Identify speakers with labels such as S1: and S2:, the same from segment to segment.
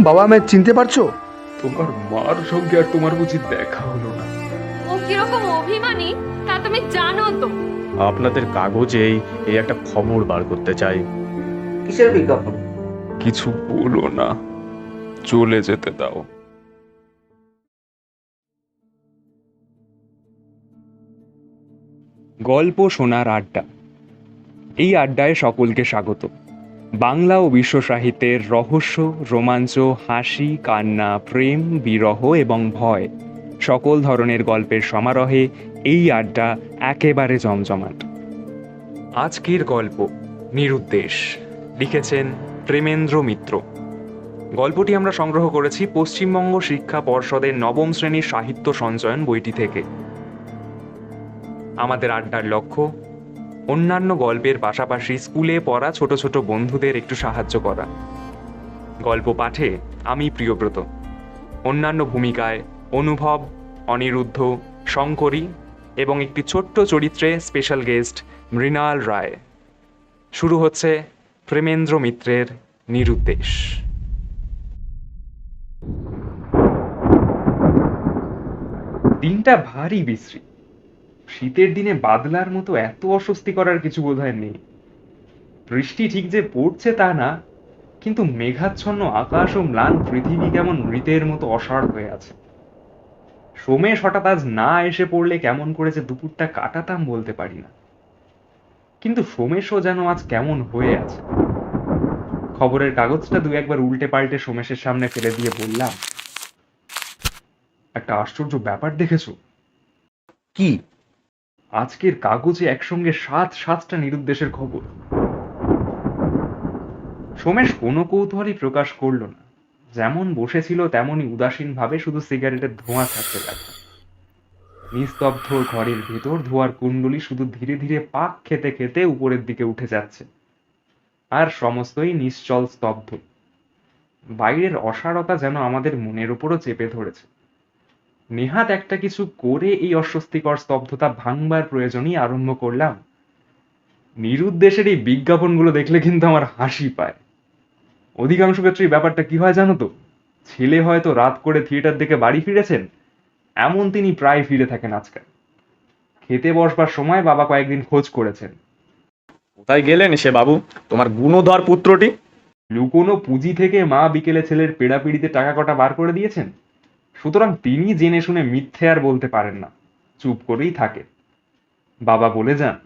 S1: বাবা আমায় চিনতে পারছ?
S2: তোমার মার সঙ্গে আর তোমার বুঝি দেখা হলো না।
S3: ও কীরকম অভিমানী তা তুমি জানো তো।
S4: আপনাদের কাগজেই এই একটা খবর বার করতে চাই।
S5: কিসের বিজ্ঞাপন?
S2: কিছু বলো না চলে যেতে দাও।
S6: গল্প শোনার আড্ডা। এই আড্ডায় সকলকে স্বাগত। বাংলা ও বিশ্ব সাহিত্যের রহস্য, রোমাঞ্চ, হাসি, কান্না, প্রেম, বিরহ এবং ভয় সকল ধরনের গল্পের সমারোহে এই আড্ডা একেবারে জমজমাট। আজকের গল্প নিরুদ্দেশ। লিখেছেন প্রেমেন্দ্র মিত্র। গল্পটি আমরা সংগ্রহ করেছি পশ্চিমবঙ্গ শিক্ষা পর্ষদের নবম শ্রেণির সাহিত্য সঞ্চয়ন বইটি থেকে। আমাদের আড্ডার লক্ষ্য অন্যান্য গল্পের পাশাপাশি স্কুলে পড়া ছোট ছোট বন্ধুদের একটু সাহায্য করা। গল্প পাঠে আমি প্রিয়ব্রত। অন্যান্য ভূমিকায় অনুভব, অনিরুদ্ধ, শঙ্করী এবং একটি ছোট্ট চরিত্রে স্পেশাল গেস্ট মৃণাল রায়। শুরু হচ্ছে প্রেমেন্দ্র মিত্রের নিরুদ্দেশ। দিনটা ভারী বিশ্রী। শীতের দিনে বাদলার মতো এত অস্বস্তি করার কিছু বোধহয় নেই। বৃষ্টি ঠিক যে পড়ছে তা না, কিন্তু মেঘাচ্ছন্ন আকাশ ও ম্লান পৃথিবী কেমন মৃতের মতো অসাড় হয়ে আছে। সোমেশ হঠাৎ আজ না এসে পড়লে কেমন করে যে দুপুরটা কাটাতাম বলতে পারি না। কিন্তু সোমেশও যেন আজ কেমন হয়ে আছে। খবরের কাগজটা দু একবার উল্টে পাল্টে সোমেশের সামনে ফেলে দিয়ে বললাম, একটা আশ্চর্য ব্যাপার দেখেছ?
S5: কি?
S6: আজকের কাগজে একসঙ্গে সাত সাতটা নিরুদ্দেশের খবর। সোমেশ কোনো কৌতূহলই প্রকাশ করল না। যেমন বসেছিল তেমনই উদাসীন ভাবে শুধু সিগারেটের ধোঁয়া ছাড়তে লাগল। নিস্তব্ধ ঘরের ভেতর ধোয়ার কুণ্ডলি শুধু ধীরে ধীরে পাক খেতে খেতে উপরের দিকে উঠে যাচ্ছে। আর সমস্তই নিশ্চল স্তব্ধ। বাইরের অসারতা যেন আমাদের মনের উপরও চেপে ধরেছে। নেহাত একটা কিছু করে এই অস্বস্তিকর স্তব্ধতা ভাঙবার প্রয়োজনই আরম্ভ করলাম। নিরুদ্দেশের এই বিজ্ঞাপনগুলো দেখলে কিন্তু আমার হাসি পায়। অধিকাংশ ক্ষেত্রে এই ব্যাপারটা কি হয় জানো তো? ছেলে হয়তো রাত করে থিয়েটার দেখে বাড়ি ফিরেছেন এমন তিনি প্রায় ফিরে থাকেন আজকাল। খেতে বসবার সময় বাবা কয়েকদিন খোঁজ করেছেন।
S4: কোথায় গেলেন সে বাবু? তোমার গুণধর পুত্রটি?
S6: লুকোনো পুঁজি থেকে মা বিকেলে ছেলের পেড়াপিড়িতে টাকা কটা বার করে দিয়েছেন? সুতরাং তিনি জেনে শুনে মিথ্যে আর বলতে পারেন না। চুপ করেই থাকে। বাবা বলে যান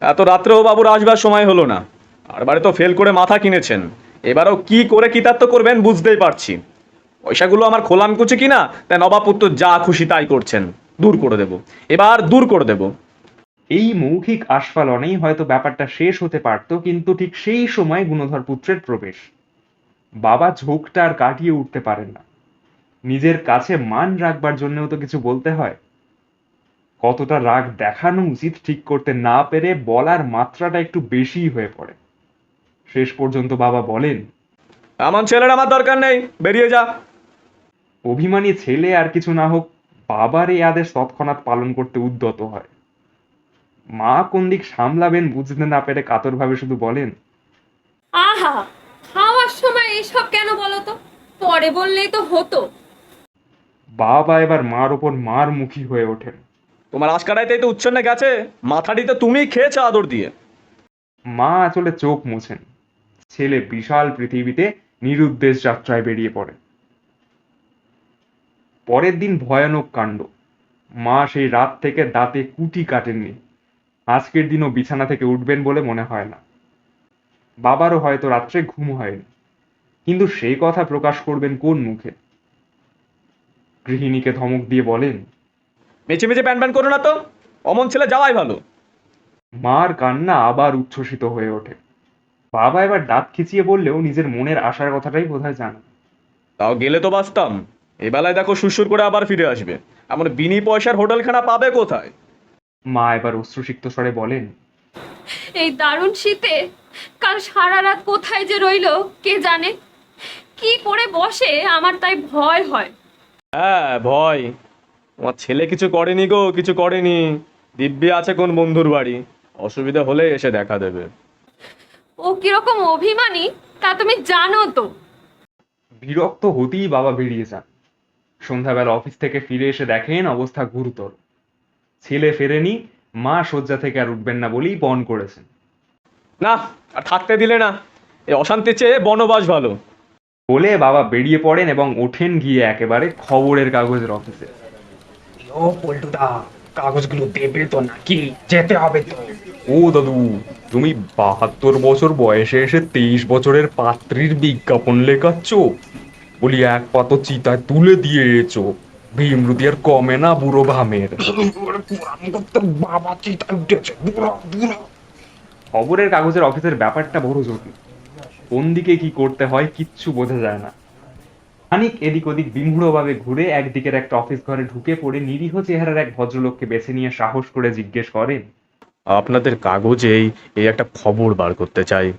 S4: এত রাত্রেও বাবুর আসবার সময় হলো না। আর বারে তো ফেল করে মাথা কিনেছেন। এবারও কি করে কৃতার্থ করবেন বুঝতেই পারছি। পয়সাগুলো আমার খোলাম কুচি কিনা তাই নবাবপুত্র যা খুশি তাই করছেন। দূর করে দেব। এবার দূর করে দেব।
S6: এই মৌখিক আস্ফালনেই হয়তো ব্যাপারটা শেষ হতে পারত কিন্তু ঠিক সেই সময় গুণধর পুত্রের প্রবেশ। বাবা ঝোঁকটা আর কাটিয়ে উঠতে পারেন না। নিজের কাছে মান রাখবার জন্যও তো কিছু বলতে হয়। কতটা রাগ দেখানো উচিত ঠিক করতে না পেরে বলার মাত্রাটা একটু বেশিই হয়ে পড়ে। শেষ পর্যন্ত বাবা বলেন
S4: এমন ছেলের আমার দরকার নেই বেরিয়ে যা।
S6: অভিমানী ছেলে আর কিছু না হোক বাবার এই আদেশ তৎক্ষণাৎ পালন করতে উদ্যত হয়। মা কোন দিক সামলাবেন বুঝতে না পেরে কাতরভাবে শুধু বলেন
S3: আহা খাওয়ার সময় এইসব কেন বলো তো? পরে বললেই তো হতো।
S6: বাবা এবার মার ওপর মার মুখী হয়ে ওঠেন।
S4: তোমার আশকারাইতেই তো উচ্ছন্নে গেছে মাথাটি তো তুমিই খেয়েছো আদর দিয়ে।
S6: মা আসলে চোখ মুছেন। ছেলে বিশাল পৃথিবীতে নিরুদ্দেশ যাত্রায় বেরিয়ে পড়ে। পরের দিন ভয়ানক কাণ্ড। মা সেই রাত থেকে দাঁতে কুটি কাটেননি। আজকের দিনও বিছানা থেকে উঠবেন বলে মনে হয় না। বাবারও হয়তো রাত্রে ঘুম হয়নি। কিন্তু সেই কথা প্রকাশ করবেন কোন মুখে? গৃহিণীকে ধমক দিয়ে বলেন
S4: মেচে মেচে প্যান প্যান করো না তো। অমন ছেলে যাওয়াই ভালো।
S6: মার কান্না আবার উচ্ছ্বসিত হয়ে ওঠে। বাবা এবার দাঁত খিচিয়ে বললেও নিজের মনের আশার কথাটাই বোধহয় জানে।
S4: তাও গেলে তো বাঁচতাম। এই বেলায় দেখো সুরসুর করে আবার ফিরে আসবে। এমন বিনি পয়সার হোটেলখানা পাবে কোথায়?
S6: মা এবার অশ্রুসিক্ত স্বরে বলেন
S3: এই দারুণ শীতে কাল সারা রাত কোথায় যে রইল কে জানে? কি করে বসে আমার তাই ভয় হয়।
S4: হ্যাঁ ভয়। তোমার ছেলে কিছু করেনি গো কিছু করেনি। দিব্যি আছে কোন বন্ধুর বাড়ি? অসুবিধা হলে এসে দেখা দেবে।
S3: ও কীরকম অভিমানী তা তুমি জানো তো।
S6: বিরক্ত হতেই বাবা বেরিয়ে যান। সন্ধ্যাবেলা অফিস থেকে ফিরে এসে দেখেন অবস্থা গুরুতর। ছেলে ফেরেনি মা শয্যা থেকে আর উঠবেন না বলেই বন করেছেন।
S4: না আর থাকতে দিলে না। এই অশান্তির চেয়ে বনবাস ভালো।
S6: বলে বাবা বেরিয়ে পড়েন এবং ওঠেন গিয়ে একেবারে খবরের কাগজের অফিসে
S1: ও পল্টুদা কাগজগুলো দেবে তো নাকি? যেতে হবে তো।
S6: ও দাদু তুমি বাহাত্তর বছর বয়সে এসে তেইশ বছরের পাত্রীর বিজ্ঞাপন লেখাচ্ছ? বলি এক পাতো চিতায় তুলে দিয়েছ। ভীমরুতি আর কমে না বুড়ো ভামের। খবরের কাগজের অফিসের ব্যাপারটা বড় জটিল কোন দিকে কি করতে হয় কিচ্ছু বোঝা যায় না। খানিক এদিক ওদিক বিমূঢ়ভাবে ঘুরে একদিকের একটা অফিস ঘরে ঢুকে পড়ে নিরীহ চেহারার এক ভদ্রলোককে বেছে নিয়ে সাহস করে জিজ্ঞেস করেন
S4: আপনাদের কাগজেই এই একটা খবর বার করতে চাই।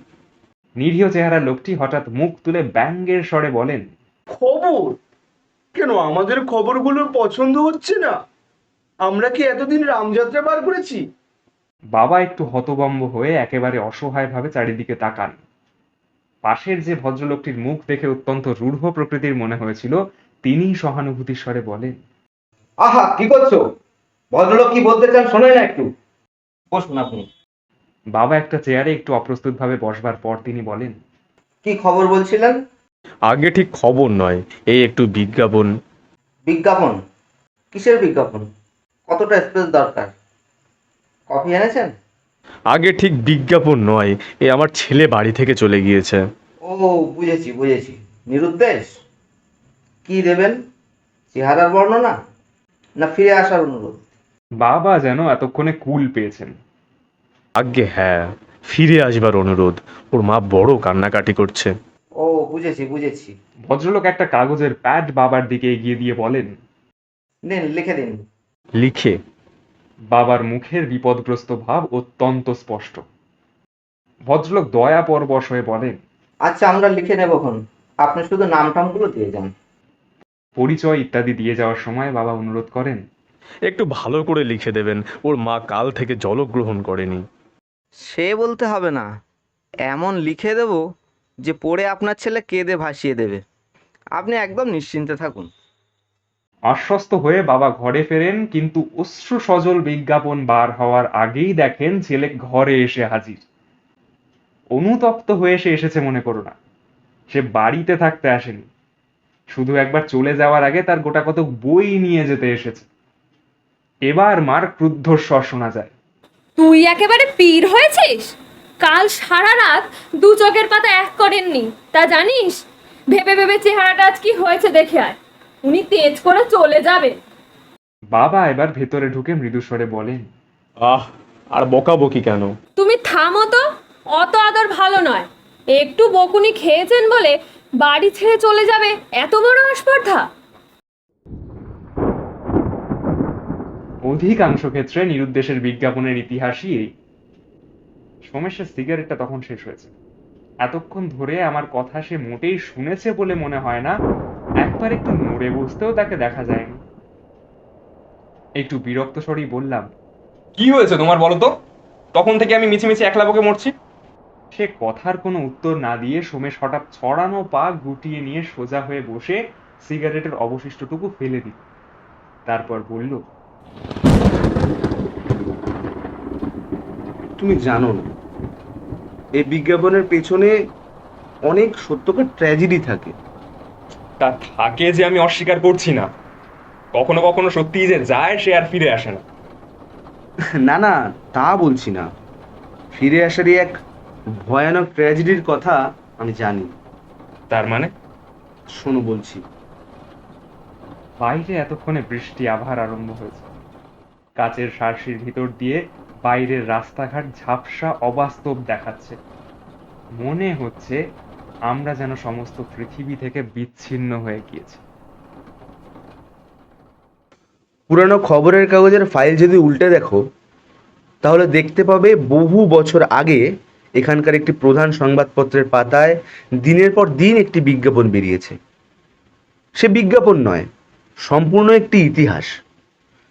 S6: নিরীহ চেহারার লোকটি হঠাৎ মুখ তুলে ব্যঙ্গের স্বরে বলেন
S7: খবর? কেন আমাদের খবরগুলো পছন্দ হচ্ছে না? আমরা কি এতদিন রামযাত্রা বার করেছি?
S6: বাবা একটু হতবম্ব হয়ে একেবারে অসহায়ভাবে চারিদিকে তাকান। পাশের যে ভদ্রলোকটির মুখ দেখে অত্যন্ত রূঢ় প্রকৃতির মনে হয়েছিল তিনি সহানুভূতির স্বরে বলেন
S5: আহা কি করছ? ভদ্রলোক কি বলতে চান শোনেন না একটু। বসুন আপনি।
S6: বাবা একটা চেয়ারে একটু অপ্রস্তুতভাবে বসবার পর তিনি বলেন
S5: কি খবর বলছিলেন?
S4: আগে ঠিক খবর নয় এই একটু বিজ্ঞাপন।
S5: বিজ্ঞাপন? কিসের বিজ্ঞাপন? কতটা স্পেস দরকার? কফি এনেছেন?
S4: আগে ঠিক বিজ্ঞাপন নয় এ আমার ছেলে বাড়ি থেকে চলে গিয়েছে।
S5: ও বুঝেছি বুঝেছি। নিরুদ্দেশ? কি দেবেন? চেহারার বর্ণনা? না ফিরে আসার অনুরোধ?
S6: বাবা যেন এতক্ষণে কুল পেয়েছেন।
S4: আগে হ্যাঁ ফিরে আসবার অনুরোধ। ওর মা বড় কান্নাকাটি করছে।
S5: ও বুঝেছি বুঝেছি।
S6: ভদ্রলোক একটা কাগজের প্যাড বাবার দিকে এগিয়ে দিয়ে বলেন।
S5: নিন লিখে দিন।
S4: লিখে
S6: বাবার মুখের বিপদগ্রস্ত ভাব অত্যন্ত স্পষ্ট। ভদ্রলোক দয়া পরবশ হয়ে বলেন
S5: আচ্ছা আমরা লিখে নেবখন আপনি শুধু নাম টামগুলো দিয়ে যান।
S6: পরিচয় ইত্যাদি দিয়ে যাওয়ার সময় বাবা অনুরোধ করেন
S4: একটু ভালো করে লিখে দেবেন ওর মা কাল থেকে জলগ্রহণ করেনি।
S8: সে বলতে হবে না এমন লিখে দেব যে পড়ে আপনার ছেলে কেঁদে ভাসিয়ে দেবে। আপনি একদম নিশ্চিন্তে থাকুন।
S6: আশ্বস্ত হয়ে বাবা ঘরে ফেরেন, কিন্তু অশ্রু সজল বিজ্ঞাপন বার হওয়ার আগেই দেখেন ছেলে ঘরে এসে হাজির। অনুতপ্ত হয়ে সে এসেছে মনে করো না। সে বাড়িতে থাকতে আসেনি। শুধু একবার চলে যাওয়ার আগে তার গোটা কত বই নিয়ে যেতে এসেছে। এবার মার ক্রুদ্ধস্বর শোনা যায়।
S3: তুই একেবারে পীর হয়েছিস? কাল সারা রাত দু চোখের পাতা এক করেননি। তা জানিস? ভেবে ভেবে চেহারাটা আজ কি হয়েছে দেখে আয়। উনি তেজ করে চলে যাবে
S6: বাবা এবার ভেতরে ঢুকে মৃদুস্বরে বলেন
S4: আহ আর বকাবকি কেন?
S3: তুমি থামো তো অত আদর ভালো নয়। একটু বকুনি খেয়েছেন বলে বাড়ি ছেড়ে চলে যাবে এত বড় আস্পর্ধা।
S6: অধিকাংশ ক্ষেত্রে নিরুদ্দেশের বিজ্ঞাপনের ইতিহাসই এই। সোমেশের সিগারেটটা তখন শেষ হয়েছে। এতক্ষণ ধরে আমার কথা সে মোটেই শুনেছে বলে মনে হয় না একবার একটু নড়ে বসতেও তাকে দেখা যায়নি। একটু বিরক্ত স্বরেই বললাম
S9: কি হয়েছে তোমার বলো তো? তখন থেকে আমি মিছিমিছি একলা বকে মরছি।
S6: সে কথার কোনো উত্তর না দিয়ে সোমেশ হঠাৎ ছড়ানো পা গুটিয়ে নিয়ে সোজা হয়ে বসে সিগারেটের অবশিষ্টটুকু ফেলে দিল। তারপর বলল
S7: তুমি জানো না এই বিজ্ঞাপনের পেছনে অনেক সত্যকার ট্র্যাজেডি থাকে।
S9: তা থাকে যে আমি অস্বীকার করছি না। কখনো কখনো সত্যিই যে যায় সে আর ফিরে আসে না।
S7: না না তা বলছি না। ফিরে আসারই এক ভয়ানক ট্র্যাজেডির কথা আমি জানি।
S9: তার মানে?
S7: শোনো বলছি।
S6: বাইরে এতক্ষণে বৃষ্টি আভার আরম্ভ হয়েছে। কাচের সার্সির ভিতর দিয়ে বাইরের রাস্তাঘাট ঝাপসা অবাস্তব দেখাচ্ছে। মনে হচ্ছে আমরা যেন সমস্ত পৃথিবী থেকে বিচ্ছিন্ন হয়ে গিয়েছি।
S7: পুরানো খবরের কাগজের ফাইল যদি উল্টে দেখো, তাহলে দেখতে পাবে বহু বছর আগে এখানকার একটি প্রধান সংবাদপত্রের পাতায় দিনের পর দিন একটি বিজ্ঞাপন বেরিয়েছে। সে বিজ্ঞাপন নয়, সম্পূর্ণ একটি ইতিহাস।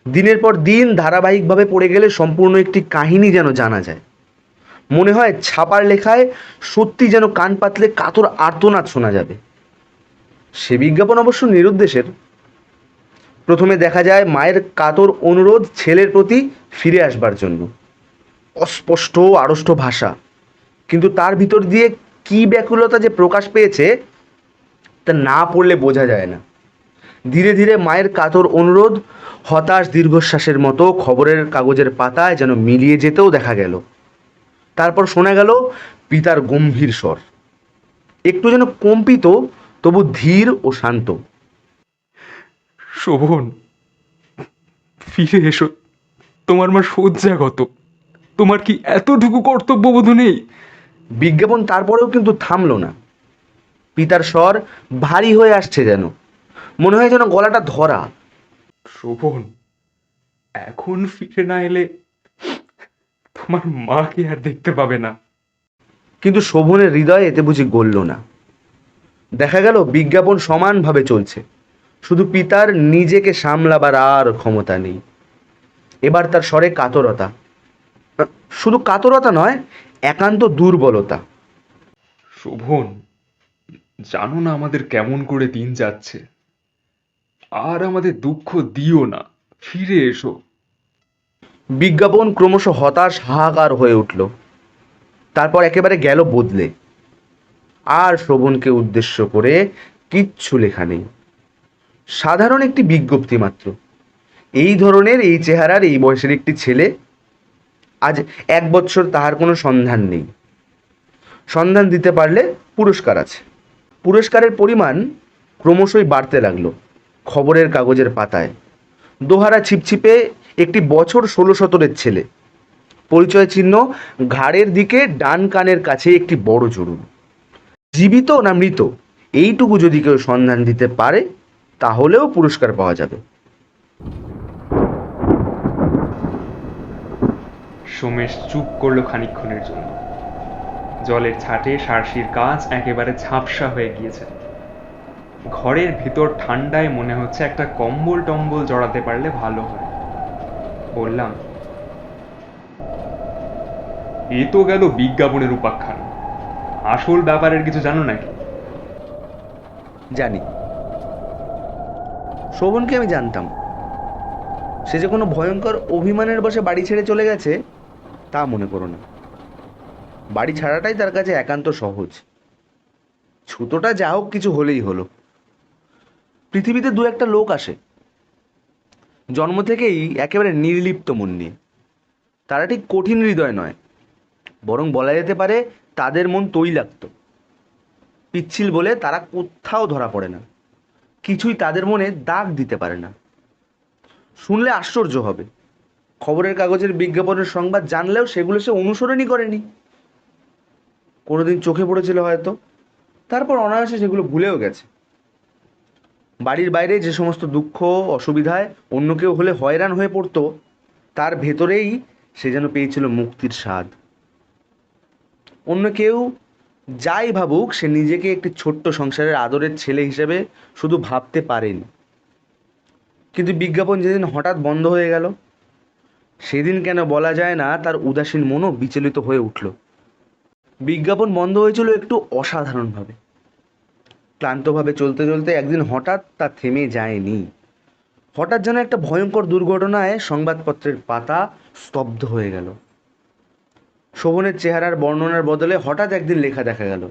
S7: দিনের পর দিন ধারাবাহিকভাবে পড়ে গেলে সম্পূর্ণ একটি কাহিনী যেন জানা যায়। মনে হয় ছাপার লেখায় সত্যি যেন কান পাতলে কাতর আর্তনাদ শোনা যাবে। সে বিজ্ঞাপন অবশ্য নিরুদ্দেশের। প্রথমে দেখা যায় মায়ের কাতর অনুরোধ ছেলের প্রতি ফিরে আসবার জন্য। অস্পষ্ট আড়ষ্ট ভাষা। কিন্তু তার ভিতর দিয়ে কি ব্যাকুলতা যে প্রকাশ পেয়েছে, তা না পড়লে বোঝা যায় না। ধীরে ধীরে মায়ের কাতর অনুরোধ হতাশ দীর্ঘশ্বাসের মতো খবরের কাগজের পাতায় যেন মিলিয়ে যেতেও দেখা গেল। তারপর শোনা গেল পিতার গম্ভীর স্বর। একটু যেন কম্পিত তবু ধীর ও শান্ত।
S2: শোভন ফিরে এসো। তোমার মা শয্যাগত। তোমার কি এতটুকু কর্তব্যবোধ নেই?
S7: বিজ্ঞাপন তারপরেও কিন্তু থামলো না। পিতার স্বর ভারী হয়ে আসছে যেন। মনে হয় যেন গলাটা ধরা।
S2: শোভন এখন ফিরে না এলে তোমার মাকে আর দেখতে পাবে না?
S7: কিন্তু শোভনের হৃদয়ে এতে বুঝি গলল না। দেখা গেল বিজ্ঞাপন সমানভাবে চলছে। শুধু পিতার নিজেকে সামলাবার আর ক্ষমতা নেই। এবার তার স্বরে কাতরতা। শুধু কাতরতা নয় একান্ত দুর্বলতা।
S2: শোভন জানো না আমাদের কেমন করে দিন যাচ্ছে। আর আমাদের দুঃখ দিও না। ফিরে এসো।
S7: বিজ্ঞাপন ক্রমশ হতাশ, হাহাকার হয়ে উঠল। তারপর একেবারে গেল বদলে। আর শ্রবণকে উদ্দেশ্য করে কিচ্ছু লেখা নেই। সাধারণ একটি বিজ্ঞপ্তি মাত্র। এই ধরনের এই চেহারার এই বয়সের একটি ছেলে আজ এক বছর তাহার কোনো সন্ধান নেই। সন্ধান দিতে পারলে পুরস্কার আছে। পুরস্কারের পরিমাণ ক্রমশই বাড়তে লাগল খবরের কাগজের পাতায়। দোহারা ছিপছিপে একটি বছর ষোলো সতেরোর ছেলে। পরিচয় চিহ্ন ঘাড়ের দিকে, ডান কানের কাছে একটি বড় জরুর। জীবিত না মৃত, এইটুকু যদি কেউ সন্ধান দিতে পারে, তাহলেও পুরস্কার পাওয়া যাবে।
S6: সোমেশ চুপ করল খানিকক্ষণের জন্য। জলের ছাটে সার্সির কাজ একেবারে ঝাপসা হয়ে গিয়েছে। ঘরের ভিতর ঠান্ডায় মনে হচ্ছে একটা কম্বল টম্বল জড়াতে পারলে ভালো হয়। বললাম এ তো গেল বিজ্ঞাপনের উপাখ্যান। আসল ব্যাপারের কিছু জানো নাকি?
S7: জানি। শোভনকে আমি জানতাম। সে যে কোনো ভয়ঙ্কর অভিমানের বসে বাড়ি ছেড়ে চলে গেছে, তা মনে করো না। বাড়ি ছাড়াটাই তার কাছে একান্ত সহজ। ছুতোটা যা হোক কিছু হলেই হলো। পৃথিবীতে দু একটা লোক আসে। জন্ম থেকেই একেবারে নির্লিপ্ত মন নিয়ে তারা ঠিক কঠিন হৃদয় নয়, বরং বলা যেতে পারে তাদের মন তৈলাক্ত। পিচ্ছিল বলে তারা কোথাও ধরা পড়ে না, কিছুই তাদের মনে দাগ দিতে পারে না। শুনলে আশ্চর্য হবে, খবরের কাগজের বিজ্ঞাপনের সংবাদ জানলেও সেগুলো সে অনুসরণই করেনি। কোনোদিন চোখে পড়েছিল হয়তো, তারপর অনায়াসে সেগুলো ভুলেও গেছে। বাড়ির বাইরে যে সমস্ত দুঃখ, অসুবিধায় অন্য কেউ হলে হয়রান হয়ে পড়তো, তার ভেতরেই সে যেন পেয়েছিল মুক্তির স্বাদ। অন্য কেউ যাই ভাবুক, সে নিজেকে একটি ছোট্ট সংসারের আদরের ছেলে হিসেবে শুধু ভাবতে পারেনি। কিন্তু বিজ্ঞাপন যেদিন হঠাৎ বন্ধ হয়ে গেল, সেদিন কেন বলা যায় না তার উদাসীন মনও বিচলিত হয়ে উঠল। বিজ্ঞাপন বন্ধ হয়েছিল একটু অসাধারণভাবে। ক্লান্তভাবে চলতে চলতে একদিন হঠাৎ তা থেমে যায়নি। হঠাৎ যেন একটা ভয়ঙ্কর দুর্ঘটনায় সংবাদপত্রের পাতা স্তব্ধ হয়ে গেল। শোভনের চেহারার বর্ণনার বদলে হঠাৎ একদিন লেখা দেখা গেল।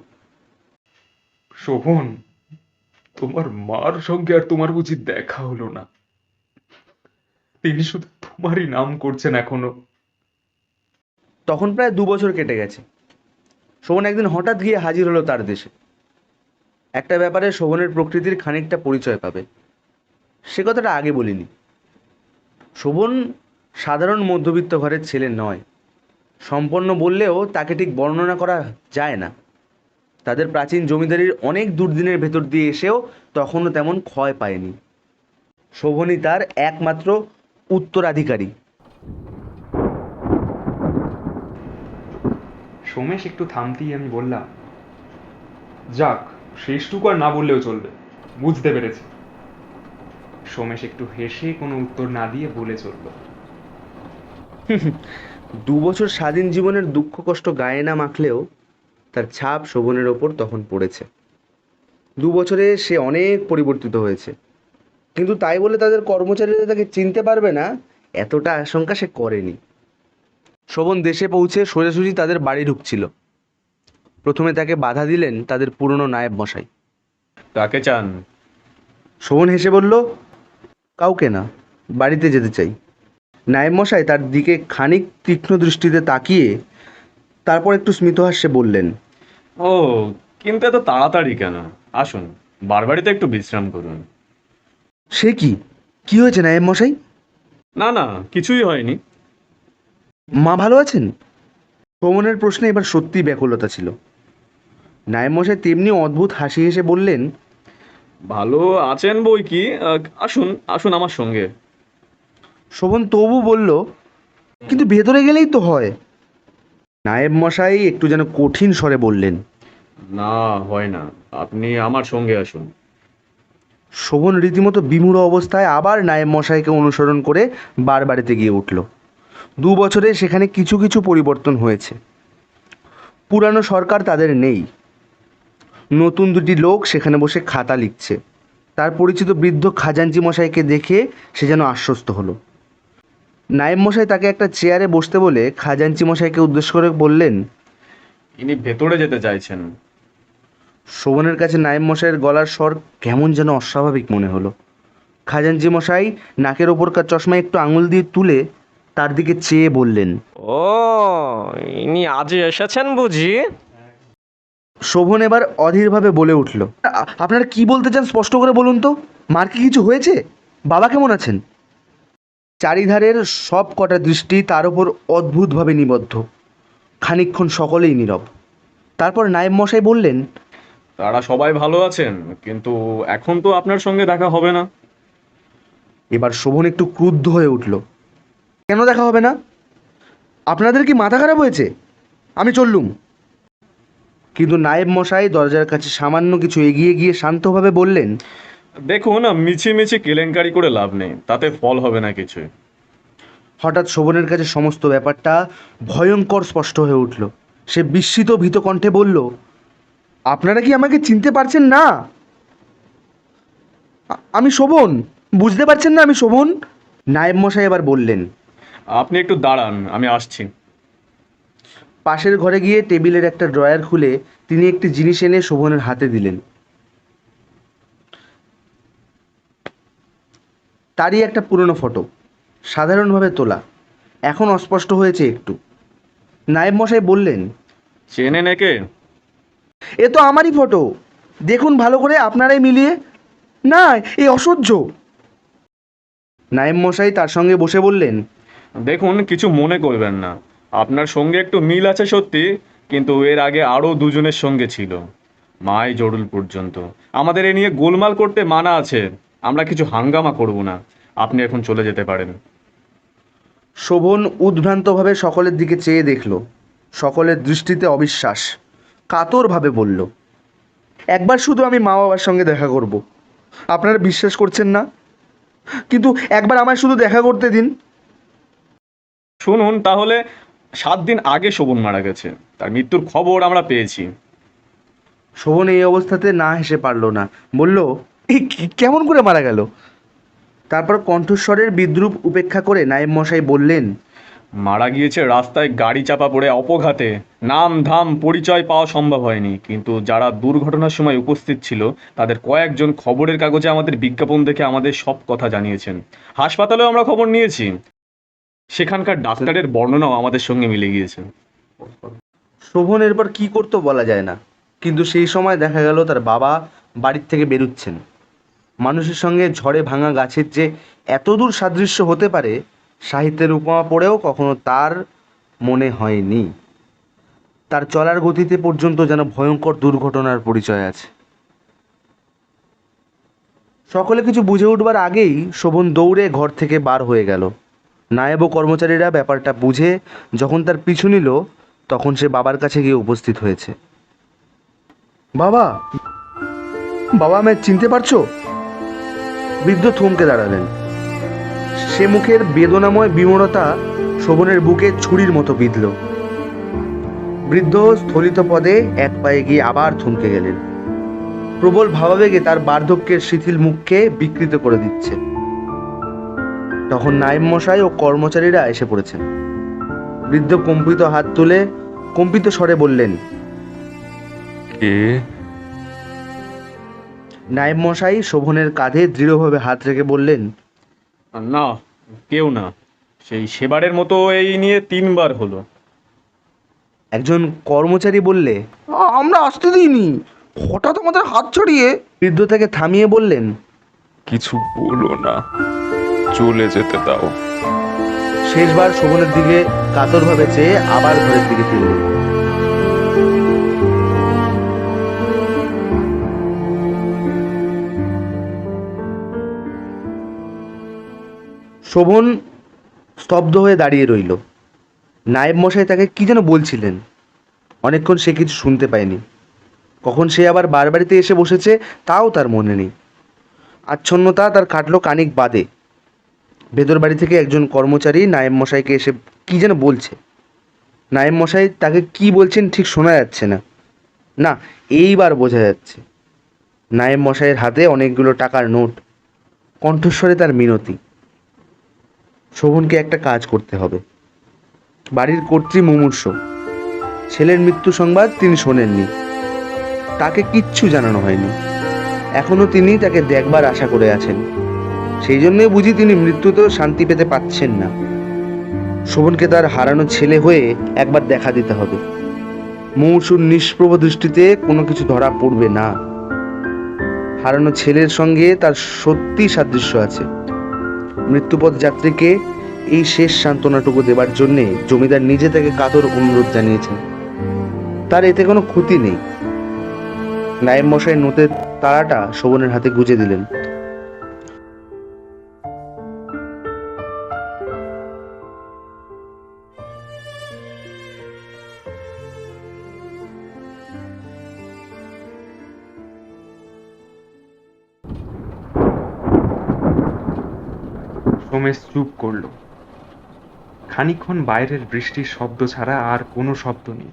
S2: শোভন তোমার মার সঙ্গে আর তোমার বুঝি দেখা হলো না। তিনি শুধু তোমারই নাম করছেন এখনও।
S7: তখন প্রায় দু বছর কেটে গেছে। শোভন একদিন হঠাৎ গিয়ে হাজির হলো তার দেশে। একটা ব্যাপারে শোভনের প্রকৃতির খানিকটা পরিচয় পাবে। সে কথাটা আগে বলিনি। শোভন সাধারণ মধ্যবিত্ত ঘরের ছেলে নয়। সম্পন্ন বললেও তাকে ঠিক বর্ণনা করা যায় না। তাদের প্রাচীন জমিদারির অনেক দুর্দিনের ভেতর দিয়ে এসেও তখনও তেমন ক্ষয় পায়নি। শোভনই তার একমাত্র উত্তরাধিকারী।
S6: সোমেশ, একটু থামতেই আমি বললাম, যাক শেষটুকু আর না বললেও চলবে। বুঝতে পেরেছি। সোমেশ একটু হেসে কোনো উত্তর না দিয়ে বলে চলল।
S7: দু বছর স্বাধীন জীবনের দুঃখ কষ্ট গায়ে না মাখলেও তার ছাপ শোভনের ওপর তখন পড়েছে। দু বছরে সে অনেক পরিবর্তিত হয়েছে। কিন্তু তাই বলে তাদের কর্মচারীরা তাকে চিনতে পারবে না, এতটা আশঙ্কা সে করেনি। শোভন দেশে পৌঁছে সোজাসুজি তাদের বাড়ি ঢুকছিল। প্রথমে তাকে বাধা দিলেন তাদের পুরনো নায়েব মশাই।
S4: কাকে চান?
S7: শোভন হেসে বলল কাউকে না বাড়িতে যেতে চাই। নায়েব মশাই তার দিকে খানিক তীক্ষ্ণ দৃষ্টিতে তাকিয়ে তারপর একটু স্মিতহাস্যে বললেন
S4: ও কিন্তু এত তাড়াতাড়ি কেন? আসুন বারবাড়িতে একটু বিশ্রাম করুন।
S7: সে কি? কি হয়েছে নায়েব মশাই?
S4: না না কিছুই হয়নি।
S7: মা ভালো আছেন? শোভনের প্রশ্নে এবার সত্যি ব্যাকুলতা ছিল। নায়েব মশাই তেমনি অদ্ভুত হাসি হেসে বললেন
S4: ভালো আছেন বই কি? আসুন আসুন আমার সঙ্গে।
S7: শোভন তবু বলল কিন্তু ভেতরে গেলেই তো হয়। নায়েব মশাই একটু যেন কঠিন স্বরে বললেন
S4: না হয় না আপনি আমার সঙ্গে আসুন।
S7: শোভন রীতিমতো বিমূঢ় অবস্থায় আবার নায়েব মশাইকে অনুসরণ করে বার বাড়িতে গিয়ে উঠল। দু বছরে সেখানে কিছু কিছু পরিবর্তন হয়েছে। পুরানো সরকার তাদের নেই। নতুন দুটি লোক সেখানে বসে খাতা লিখছে। তার পরিচিত বৃদ্ধ খাজাঞ্চি মশাইকে দেখে সে যেন আশ্বস্ত হলো। নায়েব মশাই তাকে একটা চেয়ারে বসতে বলে খাজাঞ্চি মশাইকে উদ্দেশ্য করে বললেন
S4: ইনি ভেতরে যেতে চাইছেন।
S7: শোভনের কাছে নায়েব মশাইয়ের গলার স্বর কেমন যেন অস্বাভাবিক মনে হলো। খাজাঞ্চি মশাই নাকের ওপরকার চশমা একটু আঙুল দিয়ে তুলে তার দিকে চেয়ে বললেন
S8: ও ইনি আজ এসেছেন বুঝি?
S7: শোভন এবার অধীরভাবে বলে উঠল "আ- আপনারা কি বলতে চান স্পষ্ট করে বলুন তো? মার কি কিছু হয়েছে? বাবা কেমন আছেন? চারিধারের সব কটা দৃষ্টি তার উপর অদ্ভুতভাবে নিবদ্ধ। খানিকক্ষণ সকলেই নীরব। তারপর নায়েব মশাই বললেন
S4: তারা সবাই ভালো আছেন কিন্তু এখন তো আপনার সঙ্গে দেখা হবে না।
S7: এবার শোভন একটু ক্রুদ্ধ হয়ে উঠল কেন দেখা হবে না? আপনাদের কি মাথা খারাপ হয়েছে? আমি চললুম। কিন্তু নায়েব মশাই দরজার কাছে সামান্য কিছু এগিয়ে গিয়ে শান্তভাবে বললেন
S4: দেখুন মিছি মিছি কেলেঙ্কারি করে লাভ নেই তাতে ফল হবে না কিছু।
S7: হঠাৎ শোভনের কাছে সমস্ত ব্যাপারটা ভয়ঙ্কর স্পষ্ট হয়ে উঠল। সে বিস্মিত ভীত কণ্ঠে বলল আপনারা কি আমাকে চিনতে পারছেন না? আমি শোভন বুঝতে পারছেন না আমি শোভন? নায়েব মশাই এবার বললেন
S4: আপনি একটু দাঁড়ান আমি আসছি।
S7: পাশের ঘরে গিয়ে টেবিলের একটা ড্রয়ার খুলে তিনি একটি জিনিস এনে শোভনের হাতে দিলেন। তারই একটা পুরনো ফটো সাধারণভাবে তোলা এখন অস্পষ্ট হয়েছে একটু। নায়েব মশাই বললেন
S4: চেনে নেকে?
S7: এ তো আমারই ফটো। দেখুন ভালো করে আপনারাই মিলিয়ে। না এ অসহ্য। নায়েব মশাই তার সঙ্গে বসে বললেন
S4: দেখুন কিছু মনে করবেন না। আপনার সঙ্গে একটু মিল আছে সত্যি কিন্তু এর আগে আরও দুজনের সঙ্গে ছিল। মাই জরুল পর্যন্ত। আমাদের এ নিয়ে গোলমাল করতে মানা আছে। আমরা কিছু হাঙ্গামা করব না। আপনি এখন চলে যেতে পারেন।
S7: শোভন উদ্ভ্রান্তভাবে সকলের দিকে চেয়ে দেখল। সকলের দৃষ্টিতে অবিশ্বাস। কাতরভাবে বলল একবার শুধু আমি মা বাবার সঙ্গে দেখা করব। আপনারা বিশ্বাস করছেন না? কিন্তু একবার আমায় শুধু দেখা করতে দিন।
S4: শুনুন তাহলে সাত দিন আগে শোভন মারা গেছে। তার মৃত্যুর খবর আমরা পেয়েছি।
S7: শোভন এই অবস্থাতে না হেসে পারল না। বলল এই কেমন করে মারা গেল? তারপর কণ্ঠস্বরের বিদ্রুপ উপেক্ষা করে নায়েব মশাই বললেন
S4: মারা গিয়েছে রাস্তায় গাড়ি চাপা পড়ে অপঘাতে। নাম ধাম পরিচয় পাওয়া সম্ভব হয়নি। কিন্তু যারা দুর্ঘটনার সময় উপস্থিত ছিল তাদের কয়েকজন খবরের কাগজে আমাদের বিজ্ঞাপন দেখে আমাদের সব কথা জানিয়েছেন। হাসপাতালেও আমরা খবর নিয়েছি। সেখানকার ডাক্তারের বর্ণনাও আমাদের সঙ্গে মিলে গিয়েছে।
S7: শোভন, এরপর কি করতো বলা যায় না। কিন্তু সেই সময় দেখা গেল তার বাবা বাড়ির থেকে বেরুচ্ছেন। মানুষের সঙ্গে ঝড়ে ভাঙা গাছের যে এতদূর সাদৃশ্য হতে পারে, সাহিত্যের উপমা পড়েও কখনো তার মনে হয়নি। তার চলার গতিতে পর্যন্ত যেন ভয়ঙ্কর দুর্ঘটনার পরিচয় আছে। সকলে কিছু বুঝে উঠবার আগেই শোভন দৌড়ে ঘর থেকে বার হয়ে গেল। নায়েব ও কর্মচারীরা ব্যাপারটা বুঝে যখন তার পিছু নিল তখন সে বাবার কাছে গিয়ে উপস্থিত হয়েছে। বাবা! বাবা আমায় চিনতে পারছ? বৃদ্ধ থমকে দাঁড়ালেন। সে মুখের বেদনাময় বিমরতা শোভনের বুকে ছুরির মতো বিঁধল। বৃদ্ধ স্থলিত পদে এক পায়ে গিয়ে আবার থমকে গেলেন। প্রবল ভাবাবেগে তার বার্ধক্যের শিথিল মুখকে বিকৃত করে দিচ্ছে। তখন নাইম মশাই ও কর্মচারীরা এসে পড়েছেন। বৃদ্ধ কম্পিত হাত তুলে কম্পিত স্বরে বললেন
S2: কে?
S7: নায়েব মশাই শোভনের কাঁধে দৃঢ়ভাবে হাত রেখে বললেন
S4: না কেউ না। সেই সেবারের মতো এই নিয়ে তিনবার হলো।
S7: একজন কর্মচারী বললে আমরা আসতে দিইনি। হঠাৎ আমাদের হাত ছড়িয়ে বৃদ্ধ তাকে থামিয়ে বললেন
S2: কিছু বলো না। চলে যেতে দাও।
S7: শেষবার শোভনের দিকে কাতরভাবে চেয়ে আবার ঘরের দিকে ফিরলেন শোভন স্তব্ধ হয়ে দাঁড়িয়ে রইল। নায়েব মশাই তাকে কি যেন বলছিলেন। অনেকক্ষণ সে কিছু শুনতে পায়নি। কখন সে আবার বারবাড়িতে এসে বসেছে, তাও তার মনে নেই। আচ্ছন্নতা তার কাটলো কানিক বাদে। ভেতর বাড়ি থেকে একজন কর্মচারী নায়েব মশাইকে এসে কি যেন বলছে। নায়েব মশাই তাকে কি বলছেন ঠিক শোনা যাচ্ছে না। না, এইবার বোঝা যাচ্ছে। নায়েব মশাইয়ের হাতে অনেকগুলো টাকার নোট, কণ্ঠস্বরে তার মিনতি। শোভনকে একটা কাজ করতে হবে। বাড়ির কর্ত্রী মুমূর্ষ। ছেলের মৃত্যু সংবাদ তিনি শোনেননি। তাকে কিচ্ছু জানানো হয়নি। এখনও তিনি তাকে দেখবার আশা করে আছেন। সেই জন্যই বুঝি তিনি মৃত্যুতেও শান্তি পেতে পাচ্ছেন না। শোভনকে তার হারানো ছেলে হয়ে একবার দেখা দিতে হবে। মৌসুর নিষ্প্রভ দৃষ্টিতে কোনো কিছু ধরা পড়বে না। হারানো ছেলের সঙ্গে তার সত্যি সাদৃশ্য আছে। মৃত্যুপথ যাত্রীকে এই শেষ সান্ত্বনাটুকু দেবার জন্যে জমিদার নিজে তাকে কাতর অনুরোধ জানিয়েছেন। তার এতে কোনো ক্ষতি নেই। নায়েব মশাই নোটের তারাটা শোভনের হাতে গুজে দিলেন।
S6: সোমেশ চুপ করল। খানিকক্ষণ বাইরের বৃষ্টির শব্দ ছাড়া আর কোনো শব্দ নেই।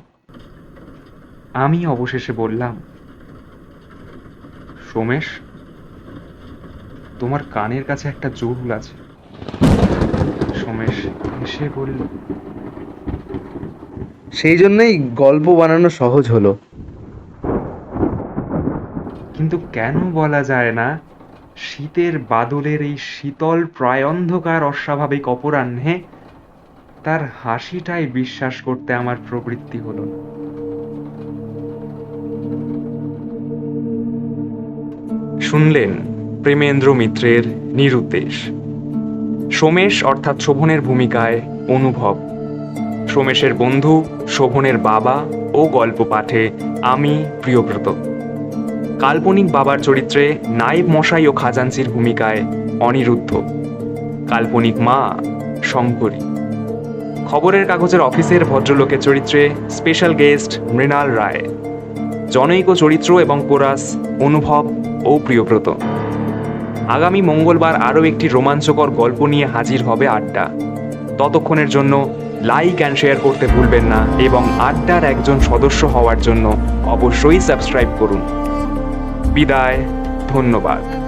S6: আমি অবশেষে বললাম সোমেশ তোমার কানের কাছে একটা জরুল আছে। সোমেশ এসে বলল
S7: সেই জন্যই গল্প বানানো সহজ হলো।
S6: কিন্তু কেন বলা যায় না? শীতের বাদলের এই শীতল প্রায় অন্ধকার অস্বাভাবিক অপরাহ্নে তার হাসিটাই বিশ্বাস করতে আমার প্রবৃত্তি হলো না। শুনলেন প্রেমেন্দ্র মিত্রের নিরুদ্দেশ। সোমেশ অর্থাৎ শোভনের ভূমিকায় অনুভব। সোমেশের বন্ধু, শোভনের বাবা ও গল্প পাঠে আমি প্রিয়ব্রত। কাল্পনিক বাবার চরিত্রে নাইব মশাই ও খাজাঞ্চির ভূমিকায় অনিরুদ্ধ। কাল্পনিক মা শঙ্করী। খবরের কাগজের অফিসের ভদ্রলোকের চরিত্রে স্পেশাল গেস্ট মৃণাল রায়। জনৈক চরিত্র এবং কোরাস অনুভব ও প্রিয়ব্রত। আগামী মঙ্গলবার আরও একটি রোমাঞ্চকর গল্প নিয়ে হাজির হবে আড্ডা। ততক্ষণের জন্য লাইক অ্যান্ড শেয়ার করতে ভুলবেন না এবং আড্ডার একজন সদস্য হওয়ার জন্য অবশ্যই সাবস্ক্রাইব করুন। বিদায় ধন্যবাদ।